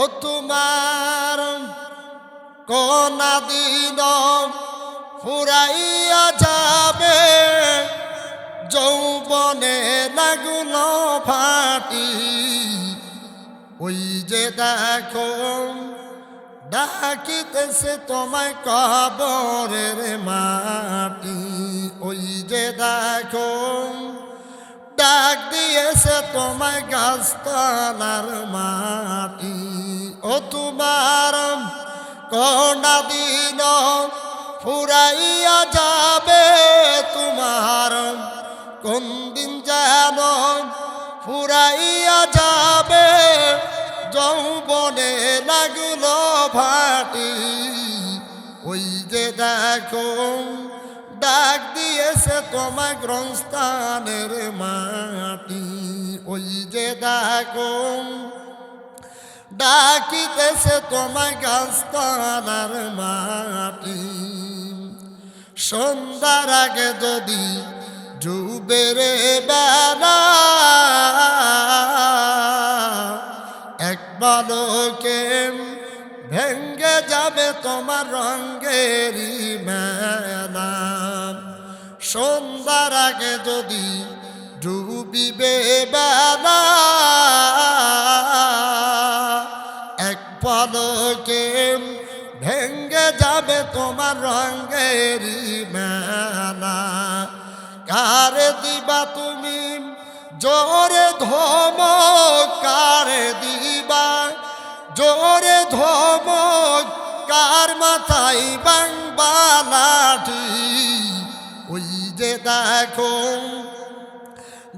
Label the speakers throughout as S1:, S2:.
S1: ও তোমার কোনা ফুরাইয়া যাবে, যৌবনে লাগুন ফাটি। ওই যে দেখো, ডাকিতেছে তোমায় কবরের মাটি। ওই যে দেখো, ডাক দিয়েছে তোমায় গাছতলার মাটি। তোমার কনা দিন ফুরাইয়া যাবে তোমার। কোন দিন যেন ফুরাইয়া যাবে, যৌবনে লাগল ভাটি। ওই যে দেখো, ডাক দিয়েছে তোমার গ্রন্থানের মাটি। ওই যে দেখো ডাকিতেছে তোমার গাছতলার মাটি। সন্ধ্যার আগে যদি ডুবেরে বেলা, এক বালকে ভেঙ্গে যাবে তোমার রঙ্গেরই মেলা। সন্ধ্যার আগে যদি ডুবিবে বেলা পলকে ভেঙ্গে যাবে তোমার রঙ্গেরই মেলা। কারে দিবা তুমি? জোরে ধমক কারে দিবা? জোরে ধমক কার মাথায় বাংবা লাঠি ওই যে দেখো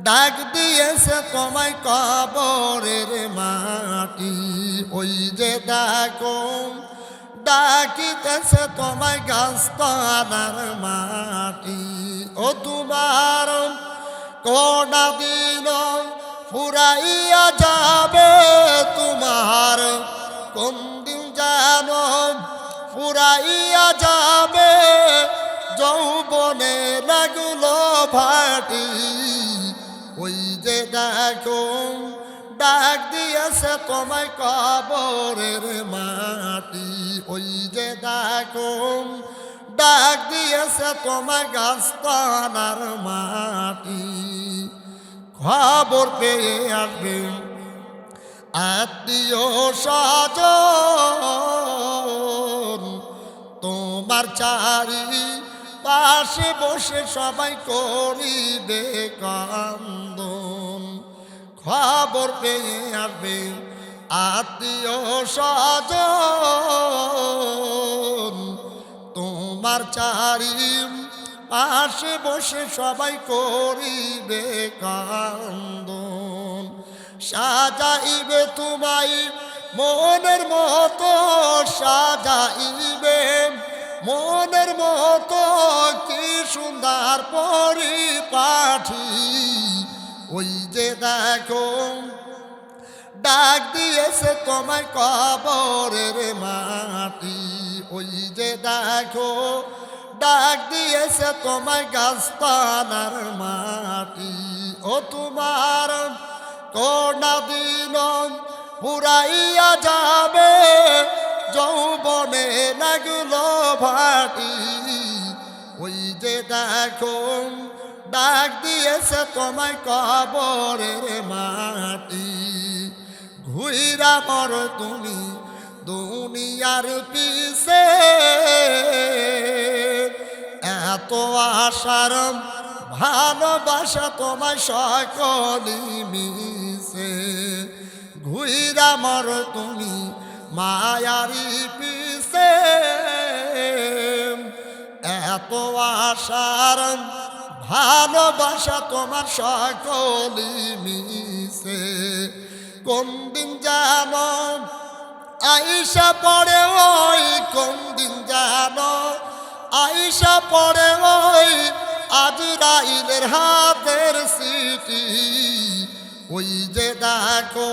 S1: ডাক দিয়েছে তোমায় কবরের মাটি। ওই যে দেখো ডাকিতেছে তোমায় গাছতলার মাটি। ও তোমার কোনা দিন ফুরাইয়া যাবে তোমার। কোন দিন যেন ফুরাইয়া যাবে, যৌবনে লাগল ভাটি। ওই যে দেখো, ডাক দিয়েছে তোমায় কবরের মাটি। ওই যে দেখো, ডাক দিয়েছে তোমার গাছতলার মাটি। খবর পেয়ে আসবে আত্মীয় স্বজন, তোমার চারি পাশে বসে সবাই করিবে কান্দন। খবর পেয়ে আসবে আত্মীয় স্বজন। তোমার চারি পাশে বসে সবাই করিবে কান্দন। সাজাইবে তোমায় মনের মতো, সাজাইবে মনের মতো কি সুন্দর পরিপাঠি। ওই যে দেখো, ডাক দিয়েছে তোমায় কবরের মাটি। ওই যে দেখো, ডাক দিয়েছে তোমায় গাছপালার মাটি। ও তোমার কোনা দিন পুরাইয়া যাবে যৌবনে লাগল ভাটি। ওই যে দেখো, ডাক দিয়েছে তোমায় কবরের মাটি। ঘুইরা মর তুমি দুনিয়ার পিছে। এত আশার ভালোবাসা তোমায় সকলি মিশে। ঘুইরা মর তুমি মায়ারি পিছে এত আশার ভালোবাসা তোমার সকলি মিশে। কোন দিন জানো আইসা পড়ে, ওই কোন দিন জানো আইসা পড়ে, ওই আজরাইলের হাতের সিটি ওই যে দেখো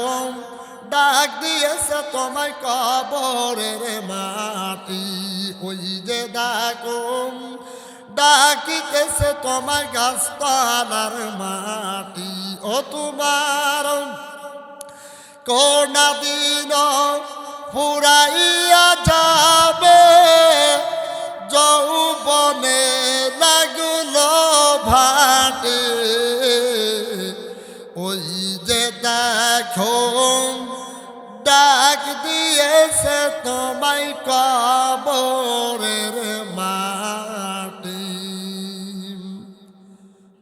S1: ডাক দিয়েছে তোমায় কবরের মাটি। ওই যে দেখো ডাকিতেছে তোমার গাছপালার মাটি। ও তোমার কোনা দিন ফুরাইয়া যাবে দিয়েছে তোমায় কবরের মা।